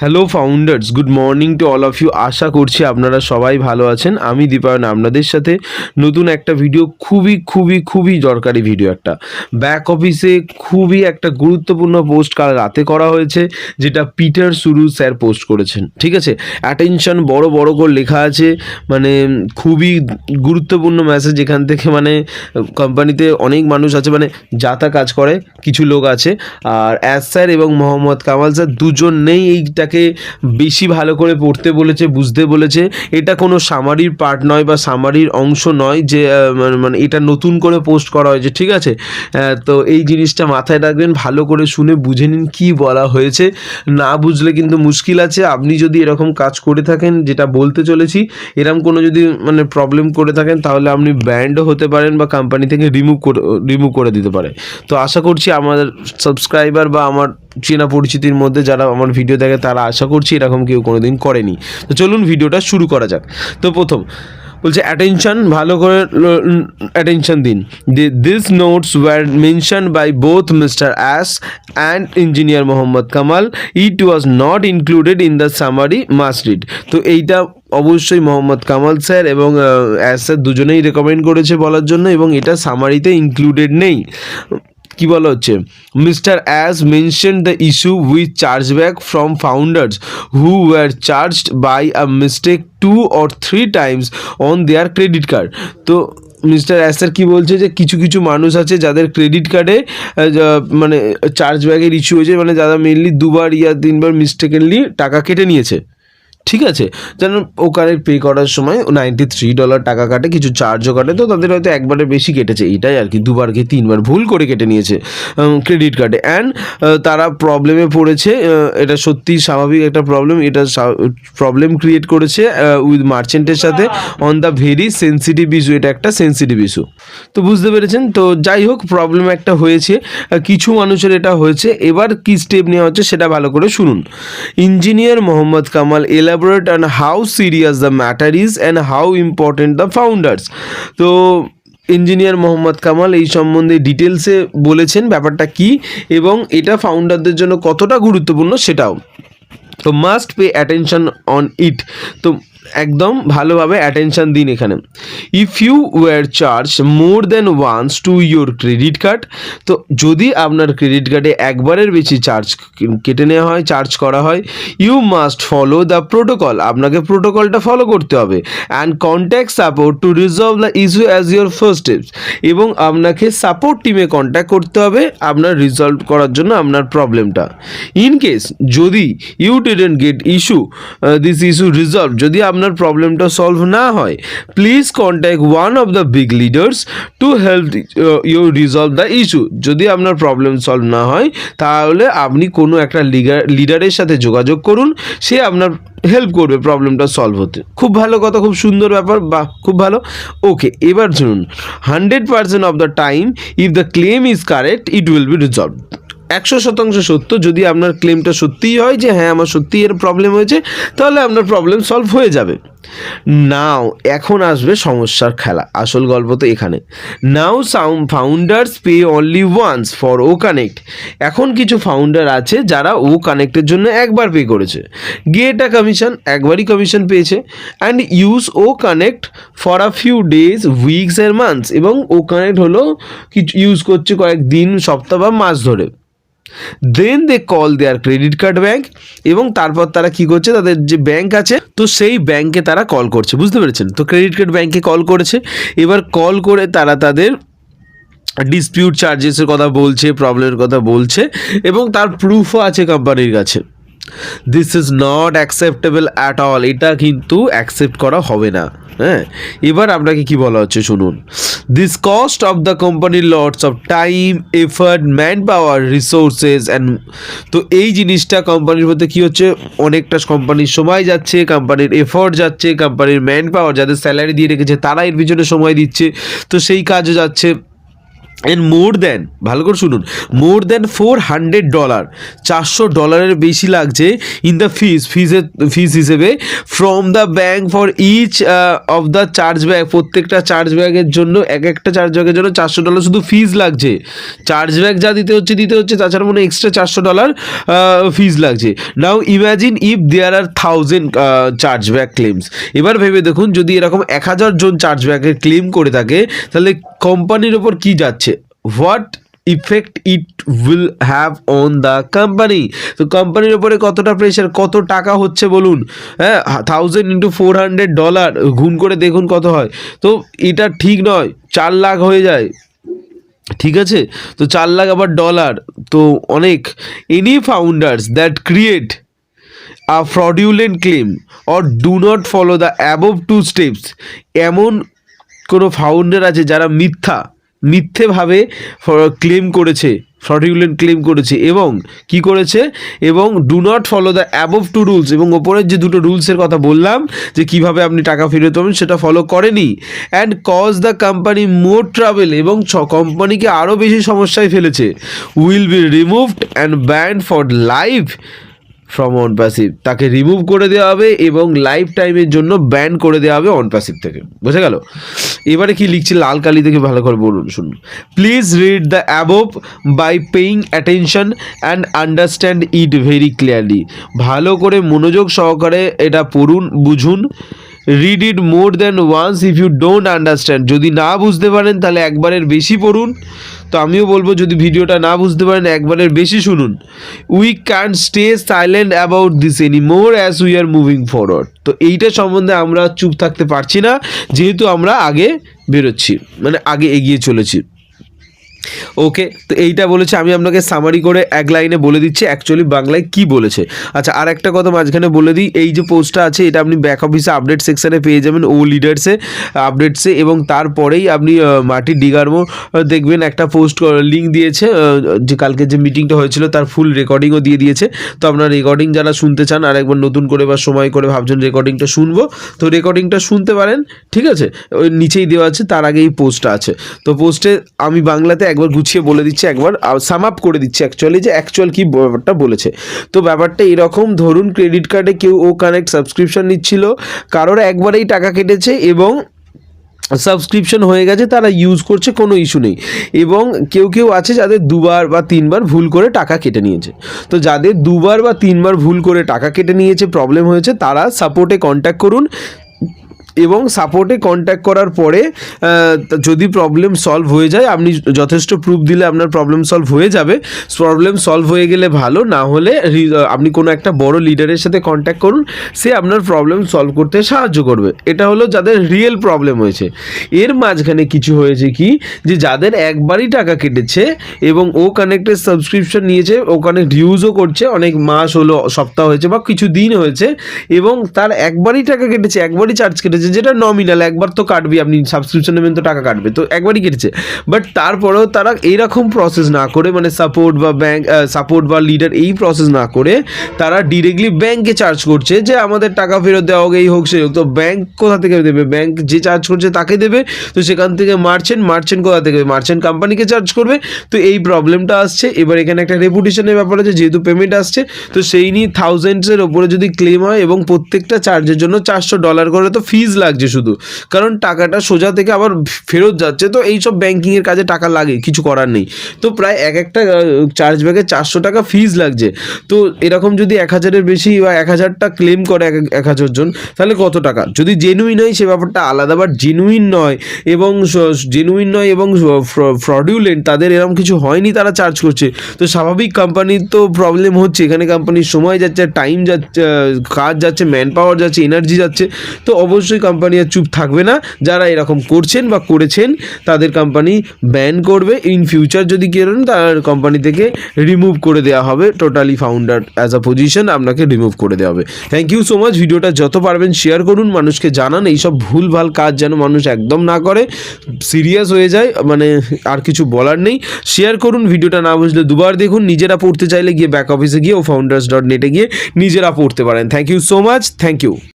Hello founders good morning to all of you আশা করছি আপনারা সবাই ভালো আছেন। আমি দীপায়ন, আপনাদের সাথে নতুন একটা ভিডিও খুবই খুবই খুবই দরকারি ভিডিও একটা। ব্যাক অফিসে খুবই একটা গুরুত্বপূর্ণ পোস্ট কাল রাতে করা হয়েছে, যেটা পিটার সুরু স্যার পোস্ট করেছেন। ঠিক আছে? অ্যাটেনশন বড় বড় করে লেখা আছে। মানে খুবই গুরুত্বপূর্ণ মেসেজ এখান থেকে। মানে কোম্পানিতে অনেক মানুষ আছে। মানে যাতা কাজ করে, কিছু লোক আছে। আর অ্যাস স্যার এবং মোহাম্মদ কামাল স্যার দুজন নেই এইটাকে বেশি ভালো করে পড়তে বলেছে, বুঝতে বলেছে। এটা কোনো সামারির পার্ট নয় বা সামারির অংশ নয় যে মানে- মানে এটা নতুন করে পোস্ট করা হয়েছে, ঠিক আছে? তো এই জিনিসটা মাথায় রাখবেন, ভালো করে শুনে বুঝে নিন কী বলা হয়েছে। না বুঝলে কিন্তু মুশকিল আছে। আপনি যদি এরকম কাজ করে থাকেন, যেটা বলতে চলেছি এরকম কোনো যদি মানে প্রবলেম করে থাকেন, তাহলে আপনি ব্যান্ডও হতে পারেন বা কোম্পানি থেকে রিমুভ করে রিমুভ করে দিতে পারে। তো আশা করছি আমার সাবস্ক্রাইবার বা আমার চেনা পরিচিতির মধ্যে যারা আমার ভিডিও দেখে তারা আশা করছি এরকম কেউ কোনোদিন করেনি। তো চলুন ভিডিওটা শুরু করা যাক। তো প্রথম, বলছে অ্যাটেনশন ভালো করে অ্যাটেনশন দিন। The this notes were mention by both mister Ash and engineer Mohammad Kamal it was not included in the summary must read তো এইটা অবশ্যই মোহাম্মদ কামাল স্যার এবং অ্যাস স্যার দুজনেই রেকমেন্ড করেছে বলার জন্য এবং এটা সামারিতে ইনক্লুডেড নেই। কি বলা হচ্ছে? Mister as mention the issue with charge back from founders who were charged by a mistake two or three times on their credit card তো মিস্টার অ্যাসার কি বলছে যে কিছু কিছু মানুষ আছে যাদের ক্রেডিট কার্ডে মানে চার্জ ব্যাগের ইস্যু হয়েছে মানে যারা মেনলি দুবার ইয়া, তিনবার মিস্টেকেনলি টাকা কেটে নিয়েছে। ঠিক আছে? যেন ওখানে পে করার সময় নাইনটি থ্রি ডলার টাকা কাটে, কিছু চার্জও কাটে, তো তাদের হয়তো একবারে বেশি কেটেছে। এটাই আর কি, দুবার কি তিনবার ভুল করে কেটে নিয়েছে ক্রেডিট কার্ডে অ্যান্ড তারা প্রবলেমে পড়েছে এটা সত্যি স্বাভাবিক একটা প্রবলেম এটা প্রবলেম ক্রিয়েট করেছে উইথ মার্চেন্টের সাথে on the very sensitive issue এটা একটা সেন্সিটিভ ইস্যু তো বুঝতে পেরেছেন? তো যাই হোক প্রবলেম একটা হয়েছে কিছু মানুষের এটা হয়েছে। এবার কি স্টেপ নেওয়া হচ্ছে সেটা ভালো করে শুনুন। Engineer Mohammad Kamal elaborate on how serious the matter is and how important the founders. তো ইঞ্জিনিয়ার মোহাম্মদ কামাল এই সম্বন্ধে ডিটেলসে বলেছেন ব্যাপারটা কি এবং এটা ফাউন্ডারদের জন্য কতটা গুরুত্বপূর্ণ সেটাও। তো must pay attention on it তো একদম ভালোভাবে অ্যাটেনশন দিন এখানে। If you were charge more then once to your credit card তো যদি আপনার ক্রেডিট কার্ডে একবারের বেশি চার্জ কেটে নেওয়া হয় চার্জ করা হয় you must follow the protocol আপনাকে প্রোটোকলটা ফলো করতে হবে। And contact support to resolve the issue as your first steps এবং আপনাকে সাপোর্ট টিমে কন্ট্যাক্ট করতে হবে আপনার রিজলভ করার জন্য আপনার প্রবলেমটা ইন কেস যদি you didn't get issue this issue resolve যদি আপনার প্রবলেমটা সলভ না হয় please contact one of the big leaders to help you resolve the issue যদি আপনার প্রবলেম সলভ না হয়, তাহলে আপনি কোনো একটা লিডার লিডারের সাথে যোগাযোগ করুন, সে আপনার হেল্প করবে প্রবলেমটা সলভ হতে। খুব ভালো কথা, খুব সুন্দর ব্যাপার বা খুব ভালো। ওকে এবার শুনুন hundred percent of the time if the claim is correct it will be resolve একশো শতাংশ সত্য। যদি আপনার ক্লেমটা সত্যিই হয় যে হ্যাঁ আমার সত্যিই এর প্রবলেম হয়েছে, তাহলে আপনার প্রবলেম সলভ হয়ে যাবে। নাও এখন আসবে সমস্যার খেলা। আসল গল্প তো এখানে। Now sound founders pay only once for O connect এখন কিছু ফাউন্ডার আছে যারা ও কানেক্টের জন্য একবার পে করেছে। গেট আ কমিশন একবারই কমিশন পেয়েছে। And use O connect for a few days weeks এর মান্থস এবং ও কানেক্ট হলো, কিছু ইউজ করছে কয়েক দিন সপ্তাহ বা মাস ধরে। Then they call their credit card bank এবং তারপর তারা কি করছে? তাদের যে ব্যাংক আছে, তো সেই ব্যাংকে তারা কল করছে। বুঝতে পেরেছেন? তো ক্রেডিট কার্ড ব্যাংকে কল করেছে। এবার কল করে তারা তাদের ডিসপিউট চার্জেসের কথা বলছে প্রবলেমের কথা বলছে এবং তার প্রুফও আছে কোম্পানির কাছে। This is not acceptable at all এটা কিন্তু অ্যাকসেপ্ট করা হবে না। হ্যাঁ? এবার আপনাকে কি বলা হচ্ছে শুনুন। This cost of the company lots of time effort man power resources and তো এই জিনিসটা কোম্পানির মধ্যে কী হচ্ছে? অনেকটা কোম্পানির সময় যাচ্ছে কোম্পানির এফোর্ট যাচ্ছে কোম্পানির ম্যান পাওয়ার যাদের স্যালারি দিয়ে রেখেছে, তারা এর পিছনে সময় দিচ্ছে। তো সেই কাজও যাচ্ছে। এন্ড মোর দেন ভালো করে শুনুন more than four hundred dollar চারশো ডলারের বেশি লাগছে ইন দ্য ফিজ ফিজের ফিজ হিসেবে from the bank for each of the chargeback প্রত্যেকটা চার্জ ব্যাগের জন্য, এক একটা চার্জ ব্যাগের জন্য চারশো ডলার শুধু ফিজ লাগছে। চার্জ ব্যাগ যা দিতে হচ্ছে দিতে হচ্ছে, তাছাড়া মনে এক্সট্রা চারশো ডলার ফিজ লাগছে। Now imagine if there are thousand chargeback claims এবার ভেবে দেখুন, যদি এরকম এক হাজার জন চার্জ ব্যাগের ক্লেম করে থাকে, তাহলে কোম্পানির ওপর কি যাচ্ছে? What effect it will have on the company তো কোম্পানির ওপরে কতটা প্রেশার কত টাকা হচ্ছে বলুন হ্যাঁ thousand into four hundred dollar গুণ করে দেখুন কত হয়। তো এটা ঠিক নয়, চার লাখ হয়ে যায়। ঠিক আছে? তো চার লাখ আবার ডলার তো অনেক। Any founders that create a fraudulent claim or do not follow the above two steps এমন কোনো ফাউন্ডার আছে যারা মিথ্যা মিথ্যেভাবে ক্লেম করেছে ফ্রডিউলেন্ট ক্লেম করেছে এবং কি করেছে? এবং do not follow the above two rules এবং ওপরের যে দুটো রুলসের কথা বললাম যে কীভাবে আপনি টাকা ফেরত পাবেন সেটা ফলো করেনি। And cause the company more trouble এবং কোম্পানিকে আরও বেশি সমস্যায় ফেলেছে। Will be removed and banned for life from OnPassive তাকে রিমুভ করে দেওয়া হবে এবং লাইফ টাইমের জন্য ব্যান করে দেওয়া হবে অন প্যাসিভ থেকে। বুঝে গেল? এবারে কি লিখছে? লাল কালি থেকে ভালো করে বলুন, শুনুন। Please read the above by paying attention and understand it very clearly ভালো করে মনোযোগ সহকারে এটা পড়ুন, বুঝুন। Read it more than once if you don't understand যদি না বুঝতে পারেন, তাহলে একবারের বেশি পড়ুন। তো আমিও বলব, যদি ভিডিওটা না বুঝতে পারেন, একবারের বেশি শুনুন। We can stay silent about this any more as we are moving forward তো এইটা সম্বন্ধে আমরা চুপ থাকতে পারছি না, যেহেতু আমরা আগে বেরোচ্ছি মানে আগে এগিয়ে চলেছি। ওকে, তো এইটা বলেছে, আমি আপনাকে সামারি করে এক লাইনে বলে দিচ্ছি অ্যাকচুয়ালি বাংলায় কি বলেছে। আচ্ছা আর একটা কথা মাঝখানে বলে দিই, এই যে পোস্টটা আছে, এটা আপনি ব্যাক অফিসে আপডেট সেকশনে পেয়ে যাবেন ও লিডার্সে আপডেটসে এবং তারপরেই আপনি মাটির ডিগারমো দেখবেন একটা পোস্ট লিঙ্ক দিয়েছে যে কালকে যে মিটিংটা হয়েছিল, তার ফুল রেকর্ডিংও দিয়ে দিয়েছে। তো আপনার রেকর্ডিং যারা শুনতে চান, আর একবার নতুন করে বা সময় করে ভাবছেন রেকর্ডিংটা শুনব, তো রেকর্ডিংটা শুনতে পারেন, ঠিক আছে? ওই নিচেই দেওয়া আছে, তার আগে এই পোস্টটা আছে। তো পোস্টে আমি বাংলাতে একবার গুছিয়ে বলে দিচ্ছে, একবার সাম আপ করে দিচ্ছি অ্যাকচুয়ালি যে অ্যাকচুয়াল কি ব্যাপারটা বলেছে। তো ব্যাপারটা এরকম, ধরুন ক্রেডিট কার্ডে কেউ ও কানেক্ট সাবস্ক্রিপশন নিচ্ছিল, কারোর একবারেই টাকা কেটেছে এবং সাবস্ক্রিপশন হয়ে গেছে, তারা ইউজ করছে, কোনো ইস্যু নেই। এবং কেউ কেউ আছে যাদের দুবার বা তিনবার ভুল করে টাকা কেটে নিয়েছে। তো যাদের দুবার বা তিনবার ভুল করে টাকা কেটে নিয়েছে প্রবলেম হয়েছে, তারা সাপোর্টে কন্ট্যাক্ট করুন। এবং সাপোর্টে কন্ট্যাক্ট করার পরে যদি প্রবলেম সলভ হয়ে যায়, আপনি যথেষ্ট প্রুফ দিলে আপনার প্রবলেম সলভ হয়ে যাবে। প্রবলেম সলভ হয়ে গেলে ভালো, না হলে আপনি কোনো একটা বড় লিডারের সাথে কন্ট্যাক্ট করুন, সে আপনার প্রবলেম সলভ করতে সাহায্য করবে। এটা হলো যাদের রিয়েল প্রবলেম হয়েছে। এর মাঝখানে কিছু হয়েছে কি? যে যাদের একবারই টাকা কেটেছে এবং ও কানেক্টের সাবস্ক্রিপশন নিয়েছে, ও কানেক্ট ইউজও করছে, অনেক মাস হলো, সপ্তাহ হয়েছে বা কিছু দিন হয়েছে, এবং তার একবারই টাকা কেটেছে, একবারই চার্জ কেটেছে যেটা নমিনাল একবার তো কাটবি আপনি সাবস্ক্রিপশন নেবেন তো টাকা কাটবে, তো একবারই কেটেছে। বাট তারপরেও তারা এইরকম প্রসেস না করে মানে সাপোর্ট বা ব্যাঙ্ক সাপোর্ট বা লিডার এই প্রসেস না করে, তারা ডিরেক্টলি ব্যাংকে চার্জ করছে যে আমাদের টাকা ফেরত দেওয়া হোক, এই হোক, সেই হোক। তো ব্যাংক কোথা থেকে দেবে? ব্যাংক যে চার্জ করছে তাকে দেবে। তো সেখান থেকে মার্চেন্ট মার্চেন্ট কোথা থেকে মার্চেন্ট কোম্পানিকে চার্জ করবে। তো এই প্রবলেমটা আসছে। এবার এখানে একটা রেপুটেশনের ব্যাপার আছে, যেহেতু পেমেন্ট আসছে, তো সেই নিয়ে থাউজেন্ডসের ওপরে যদি ক্লেম হয় এবং প্রত্যেকটা চার্জের জন্য চারশো ডলার করে, তো ফিজ লাগছে শুধু। কারণ টাকাটা সোজা থেকে আবার ফেরত যাচ্ছে, তো এই এইসব ব্যাঙ্কিংয়ের কাজে টাকা লাগে, কিছু করার নেই। তো প্রায় এক একটা চার্জ ব্যাগে চারশো টাকা ফিজ লাগছে। তো এরকম যদি এক হাজারের বেশি বা এক হাজারটা ক্লেম করে এক এক হাজার জন, তাহলে কত টাকা? যদি জেনুইন হয়, সে ব্যাপারটা আলাদা বাট জেনুইন নয় এবং জেনুইন নয় এবং ফ্রডিউলেন্ট তাদের এরকম কিছু হয়নি, তারা চার্জ করছে। তো স্বাভাবিক কোম্পানির তো প্রবলেম হচ্ছে, এখানে কোম্পানির সময় যাচ্ছে টাইম যাচ্ছে কাজ যাচ্ছে ম্যান পাওয়ার যাচ্ছে এনার্জি যাচ্ছে। তো অবশ্যই কোম্পানি আর চুপ থাকবে না। যারা এরকম করছেন বা করেছেন, তাদের কোম্পানি ব্যান করবে। ইন ফিউচার যদি কেরেন তার কোম্পানি থেকে রিমুভ করে দেওয়া হবে। Totally founder as a position আপনাকে রিমুভ করে দেওয়া হবে। থ্যাংক ইউ সো মাচ ভিডিওটা যত পারবেন শেয়ার করুন, মানুষকে জানান। এইসব ভুলভাল কাজ যেন মানুষ একদম না করে সিরিয়াস হয়ে যায় মানে আর কিছু বলার নেই। শেয়ার করুন, ভিডিওটা না বুঝলে দুবার দেখুন। নিজেরা পড়তে চাইলে গিয়ে ব্যাক অফিসে গিয়ে ও ফাউন্ডার্স ডট নেটে গিয়ে নিজেরা পড়তে পারেন। Thank you so much thank you